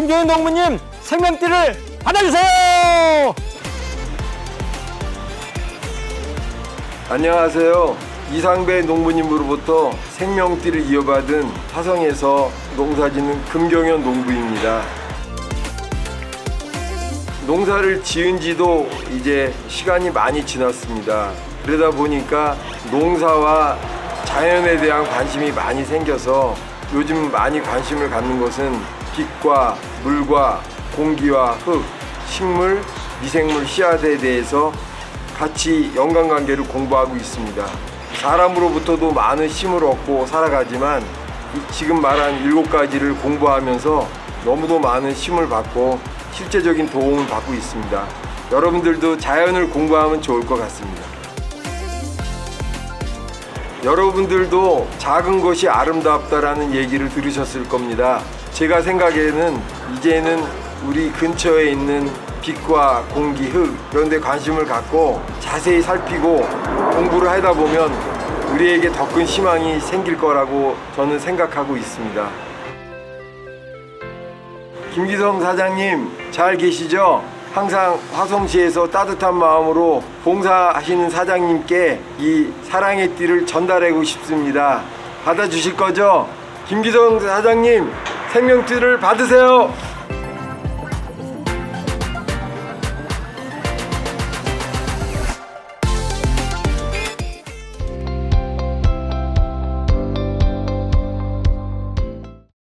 김경현 농부님 생명띠를 받아주세요. 안녕하세요. 이상배 농부님으로부터 생명띠를 이어받은 화성에서 농사짓는 금경현 농부입니다. 농사를 지은 지도 이제 시간이 많이 지났습니다. 그러다 보니까 농사와 자연에 대한 관심이 많이 생겨서 요즘 많이 관심을 갖는 것은 빛과 물과 공기와 흙, 식물, 미생물 씨앗에 대해서 같이 연관관계를 공부하고 있습니다. 사람으로부터도 많은 힘을 얻고 살아가지만 이 지금 말한 일곱 가지를 공부하면서 너무도 많은 힘을 받고 실제적인 도움을 받고 있습니다. 여러분들도 자연을 공부하면 좋을 것 같습니다. 여러분들도 작은 것이 아름답다라는 얘기를 들으셨을 겁니다. 제가 생각에는 이제는 우리 근처에 있는 빛과 공기, 흙 이런 데 관심을 갖고 자세히 살피고 공부를 하다 보면 우리에게 더 큰 희망이 생길 거라고 저는 생각하고 있습니다. 김기성 사장님 잘 계시죠? 항상 화성시에서 따뜻한 마음으로 봉사하시는 사장님께 이 사랑의 띠를 전달하고 싶습니다. 받아주실 거죠? 김기성 사장님 생명띠를 받으세요.